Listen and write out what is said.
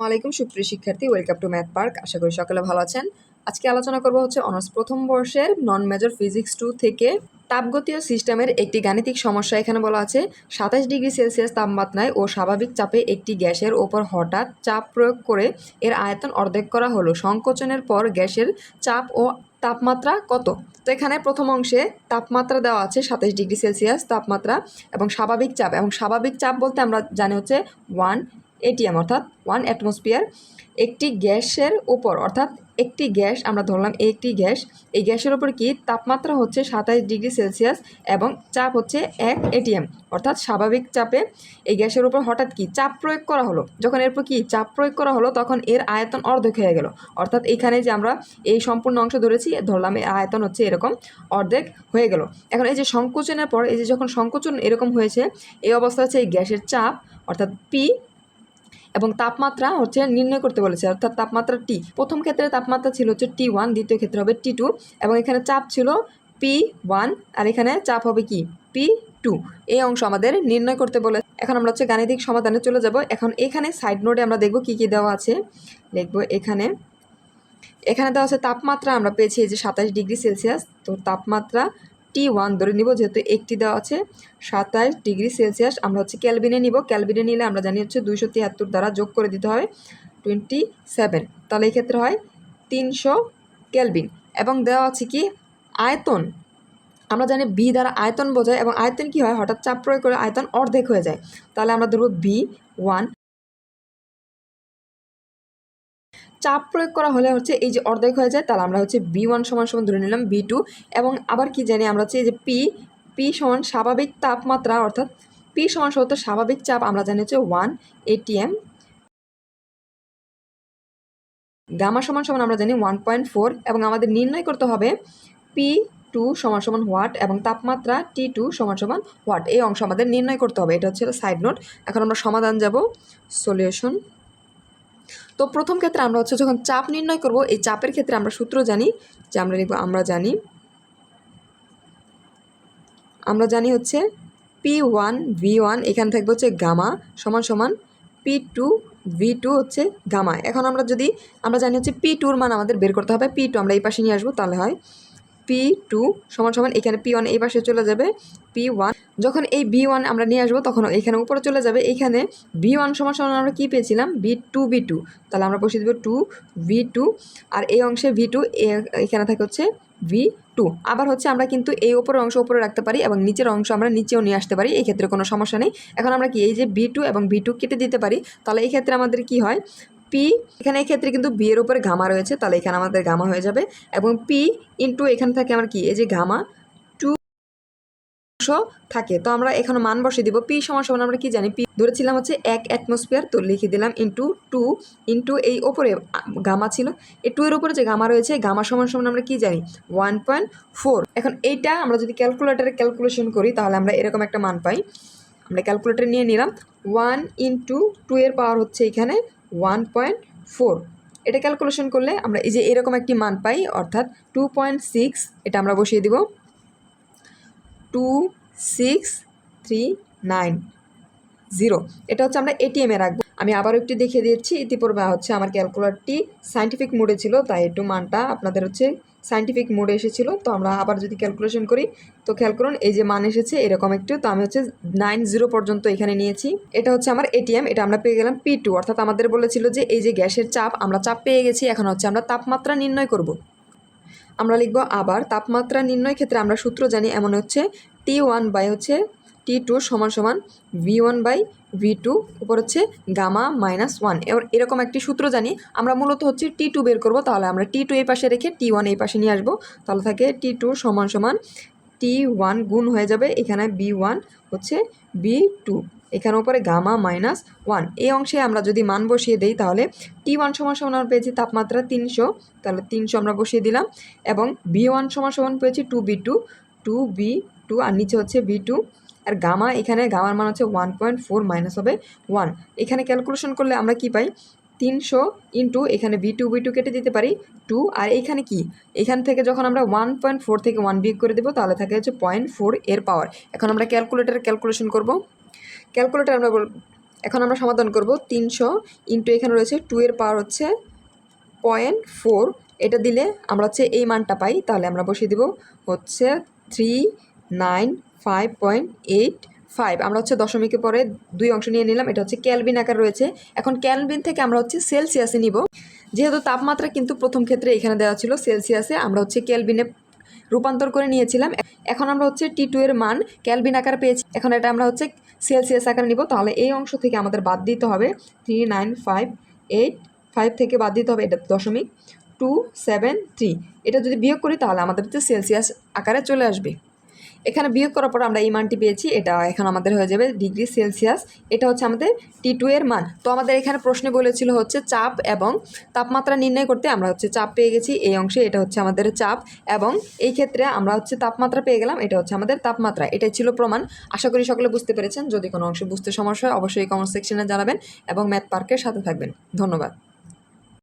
আলাইকুম সুপ্রিয় শিক্ষার্থী ওয়েলকাম টু ম্যাথ পার্ক আশা করি সকলে ভালো আছেন। আজকে আলোচনা করব হচ্ছে অনার্স প্রথম বর্ষের নন মেজর ফিজিক্স টু থেকে তাপগতীয় সিস্টেমের একটি গাণিতিক সমস্যা এখানে বলা আছে। সাতাশ ডিগ্রি সেলসিয়াস তাপমাত্রায় ও স্বাভাবিক চাপে একটি গ্যাসের ওপর হঠাৎ চাপ প্রয়োগ করে এর আয়তন অর্ধেক করা হলো। সংকোচনের পর গ্যাসের চাপ ও তাপমাত্রা কত? তো এখানে প্রথম অংশে তাপমাত্রা দেওয়া আছে, সাতাশ ডিগ্রি সেলসিয়াস তাপমাত্রা এবং স্বাভাবিক চাপ। এবং স্বাভাবিক চাপ বলতে আমরা জানি হচ্ছে ওয়ান এটিএম অর্থাৎ ওয়ান অ্যাটমসফিয়ার একটি গ্যাসের উপর, অর্থাৎ একটি গ্যাস আমরা ধরলাম একটি গ্যাস, এই গ্যাসের উপর কি? তাপমাত্রা হচ্ছে সাতাইশ ডিগ্রি সেলসিয়াস এবং চাপ হচ্ছে এক এটিএম অর্থাৎ স্বাভাবিক চাপে এই গ্যাসের উপর হঠাৎ কি? চাপ প্রয়োগ করা হলো। যখন এরপর কি? চাপ প্রয়োগ করা হলো, তখন এর আয়তন অর্ধেক হয়ে গেল। অর্থাৎ এইখানে যে আমরা এই সম্পূর্ণ অংশ ধরেছি, ধরলাম এর আয়তন হচ্ছে এরকম অর্ধেক হয়ে গেল। এখন এই যে সংকোচনের পর, এই যে যখন সংকোচন এরকম হয়েছে, এই অবস্থা হচ্ছে এই গ্যাসের চাপ, অর্থাৎ পি এবং তাপমাত্রা হচ্ছে নির্ণয় করতে বলেছে, অর্থাৎ তাপমাত্রা টি প্রথম ক্ষেত্রে তাপমাত্রা ছিল হচ্ছে টি ওয়ান দ্বিতীয় ক্ষেত্রে হবে টি টু এবং এখানে চাপ ছিল পি ওয়ান আর এখানে চাপ হবে কি? পি টু এই অংশ আমাদের নির্ণয় করতে বলে এখন আমরা হচ্ছে গাণিতিক সমাধানে চলে যাব। এখন এখানে সাইড নোটে আমরা দেখব কি কি দেওয়া আছে। লিখব এখানে। এখানে দেওয়া আছে তাপমাত্রা, আমরা পেয়েছি এই যে সাতাশ ডিগ্রি সেলসিয়াস। তো তাপমাত্রা টি ওয়ান ধরে নিব, যেহেতু একটি দেওয়া আছে, সাতাশ ডিগ্রি সেলসিয়াস, আমরা হচ্ছে ক্যালবিনে নিব। ক্যালবিনে নিলে আমরা জানি হচ্ছে দুইশো তিয়াত্তর দ্বারা যোগ করে দিতে হয়, টোয়েন্টি সেভেন। তাহলে এক্ষেত্রে হয় তিনশো ক্যালবিন এবং দেওয়া আছে কি, আয়তন। আমরা জানি বি দ্বারা আয়তন বোঝায়, এবং আয়তন কি হয়, হঠাৎ চাপ প্রয়োগ করে আয়তন অর্ধেক হয়ে যায়। তাহলে আমরা ধরবো বি ওয়ান চাপ প্রয়োগ করা হলে হচ্ছে এই যে অর্ধেক হয়ে যায়, তাহলে আমরা হচ্ছে বি ওয়ান সমান সমান ধরে নিলাম বি টু এবং আবার কি জানি আমরা হচ্ছে এই যে পি পি সমান স্বাভাবিক তাপমাত্রা অর্থাৎ পি সমান সত্য স্বাভাবিক চাপ আমরা জানি হচ্ছে ওয়ান এটিএম গামা সমান সমান আমরা জানি ওয়ান পয়েন্ট ফোর এবং আমাদের নির্ণয় করতে হবে পি টু সমান সমান হোয়াট এবং তাপমাত্রা টি টু সমান সমান হোয়াট এই অংশ আমাদের নির্ণয় করতে হবে, এটা হচ্ছে সাইড নোট। এখন আমরা সমাধান যাব, সলিউশন। তো প্রথম ক্ষেত্রে আমরা হচ্ছে যখন চাপ নির্ণয় করব, এই চাপের ক্ষেত্রে আমরা সূত্র জানি যে আমরা লিখব, আমরা জানি আমরা জানি হচ্ছে পি ওয়ান ভি ওয়ান এখানে থাকবে হচ্ছে গামা সমান সমান পি টু ভি টু হচ্ছে গামা। এখন আমরা যদি, আমরা জানি হচ্ছে পি টুর মান আমাদের বের করতে হবে পি টু আমরা এই পাশে নিয়ে আসব, তাহলে হয় পি টু সমান সমান এখানে পি ওয়ান এই পাশে চলে যাবে পি ওয়ান যখন এই বি ওয়ান আমরা নিয়ে আসব, তখন এখানে উপরে চলে যাবে। এখানে বি ওয়ান সমান সমান আমরা কী পেয়েছিলাম? বি টু বি টু তাহলে আমরা বসিয়ে দেবো টু ভি টু আর এই অংশে ভি টু এখানে থাকে হচ্ছে ভি টু আবার হচ্ছে আমরা কিন্তু এই উপরের অংশ উপরে রাখতে পারি এবং নিচের অংশ আমরা নিচেও নিয়ে আসতে পারি এই ক্ষেত্রে কোনো সমস্যা নেই। এখন আমরা কি এই যে বি টু এবং ভি টু কেটে দিতে পারি, তাহলে এই ক্ষেত্রে আমাদের কি হয়? পি এখানে এই ক্ষেত্রে কিন্তু বি এর উপরে গামা রয়েছে, তাহলে এখানে আমাদের গামা হয়ে যাবে। এবং পি ইন্টু এখানে থাকে আমার কি? এই যে গামা থাকে। তো আমরা এখানে মান বসে দিব। পি সমান সমান আমরা কি জানি? পি ধরেছিলাম হচ্ছে এক অ্যাটমসফিয়ার তো লিখে দিলাম ইন্টু টু ইন্টু এই ওপরে গামা ছিল। এই টু এর উপরে যে গামা রয়েছে গামা সমান সমান আমরা কি জানি? ওয়ান পয়েন্ট ফোর এখন এইটা আমরা যদি ক্যালকুলেটারে ক্যালকুলেশন করি, তাহলে আমরা এরকম একটা মান পাই। আমরা ক্যালকুলেটার নিয়ে নিলাম। ওয়ান ইন্টু টু এর পাওয়ার হচ্ছে এখানে ওয়ান পয়েন্ট ফোর এটা ক্যালকুলেশন করলে আমরা এই যে এরকম একটি মান পাই, অর্থাৎ টু পয়েন্ট সিক্স এটা আমরা বসিয়ে দিব। Two six three nine zero এটা হচ্ছে আমরা এটিএমে রাখব। আমি আবারও একটু দেখিয়ে দিচ্ছি, ইতিপূর্বে হচ্ছে আমার ক্যালকুলারটি সাইন্টিফিক মোডে ছিল, তাই একটু মানটা আপনাদের হচ্ছে সাইন্টিফিক মোডে এসেছিল। তো আমরা আবার যদি ক্যালকুলেশন করি, তো খেয়াল করুন, এই যে মান এসেছে, এরকম একটু, তো আমি হচ্ছে নাইন জিরো পর্যন্ত এখানে নিয়েছি। এটা হচ্ছে আমার এটিএম এটা আমরা পেয়ে গেলাম পি টু অর্থাৎ আমাদের বলেছিল যে এই যে গ্যাসের চাপ, আমরা চাপ পেয়ে গেছি, এখন হচ্ছে আমরা তাপমাত্রা নির্ণয় করব। আমরা লিখব আবার, তাপমাত্রা নির্ণয় ক্ষেত্রে আমরা সূত্র জানি, এমন হচ্ছে টি ওয়ান বাই হচ্ছে টি টু সমান সমান V one by V two উপর হচ্ছে গামা মাইনাস ওয়ান এবার এরকম একটি সূত্র জানি, আমরা মূলত হচ্ছে টি টু বের করব, তাহলে আমরা টি টু এই পাশে রেখে টি ওয়ান এই পাশে নিয়ে আসব। তাহলে থাকে টি টু সমান সমান টি ওয়ান গুণ হয়ে যাবে এখানে বি ওয়ান হচ্ছে বি টু এখানে উপরে গামা মাইনাস ওয়ান এই অংশে আমরা যদি মান বসিয়ে দিই, তাহলে টি ওয়ান সমান সমান আমরা পেয়েছি তাপমাত্রা তিনশো, তাহলে তিনশো আমরা বসিয়ে দিলাম। এবং বি ওয়ান সমান সমান পেয়েছি two B two two B two আর নিচে হচ্ছে বি টু আর গামা, এখানে গামার মান হচ্ছে ওয়ান পয়েন্ট ফোর মাইনাস হবে ওয়ান এখানে ক্যালকুলেশন করলে আমরা কি পাই? তিনশো ইন্টু এখানে বি টু বি টু কেটে দিতে পারি টু আর এইখানে কি? এখান থেকে যখন আমরা ওয়ান পয়েন্ট ফোর থেকে ওয়ান বিয়োগ করে দেবো, তাহলে থাকে হচ্ছে পয়েন্ট ফোর এর পাওয়ার এখন আমরা ক্যালকুলেটারে ক্যালকুলেশন করব। ক্যালকুলেটার আমরা এখন আমরা সমাধান করব। তিনশো ইন্টু এখানে রয়েছে টু এর পাওয়ার হচ্ছে পয়েন্ট ফোর এটা দিলে আমরা হচ্ছে এই মানটা পাই। তাহলে আমরা বসিয়ে দিব হচ্ছে three nine five point eight five. আমরা হচ্ছে দশমিকের পরে দুই অংশ নিয়ে নিলাম, এটা হচ্ছে ক্যালভিন আকার রয়েছে। এখন ক্যালভিন থেকে আমরা হচ্ছে সেলসিয়াসে নিব। যেহেতু তাপমাত্রা কিন্তু প্রথম ক্ষেত্রে এখানে দেওয়া ছিল সেলসিয়াসে, আমরা হচ্ছে ক্যালভিনে রূপান্তর করে নিয়েছিলাম। এখন আমরা হচ্ছে টি টু এর মান ক্যালভিন আকার পেয়েছি। এখন এটা আমরা হচ্ছে সেলসিয়াস আকারে নিব। তাহলে এই অংশ থেকে আমাদের বাদ দিতে হবে। Three nine five eight five থেকে বাদ দিতে হবে, এটা দশমিক টু সেভেন থ্রি। এটা যদি বিয়োগ করি, তাহলে আমাদের হচ্ছে সেলসিয়াস আকারে চলে আসবে। এখানে বিয়োগ করার পর আমরা এই মানটি পেয়েছি, এটা এখন আমাদের হয়ে যাবে ডিগ্রি সেলসিয়াস। এটা হচ্ছে আমাদের টি টু এর মান। তো আমাদের এখানে প্রশ্নে বলেছিল হচ্ছে চাপ এবং তাপমাত্রা নির্ণয় করতে আমরা হচ্ছে চাপ পেয়ে গেছি এই অংশে, এটা হচ্ছে আমাদের চাপ। এবং এই ক্ষেত্রে আমরা হচ্ছে তাপমাত্রা পেয়ে গেলাম, এটা হচ্ছে আমাদের তাপমাত্রা। এটাই ছিল প্রমাণ। আশা করি সকলে বুঝতে পেরেছেন। যদি কোনো অংশে বুঝতে সমস্যা হয়, অবশ্যই কমেন্ট সেকশনে জানাবেন এবং ম্যাথ পার্কের সাথে থাকবেন। ধন্যবাদ।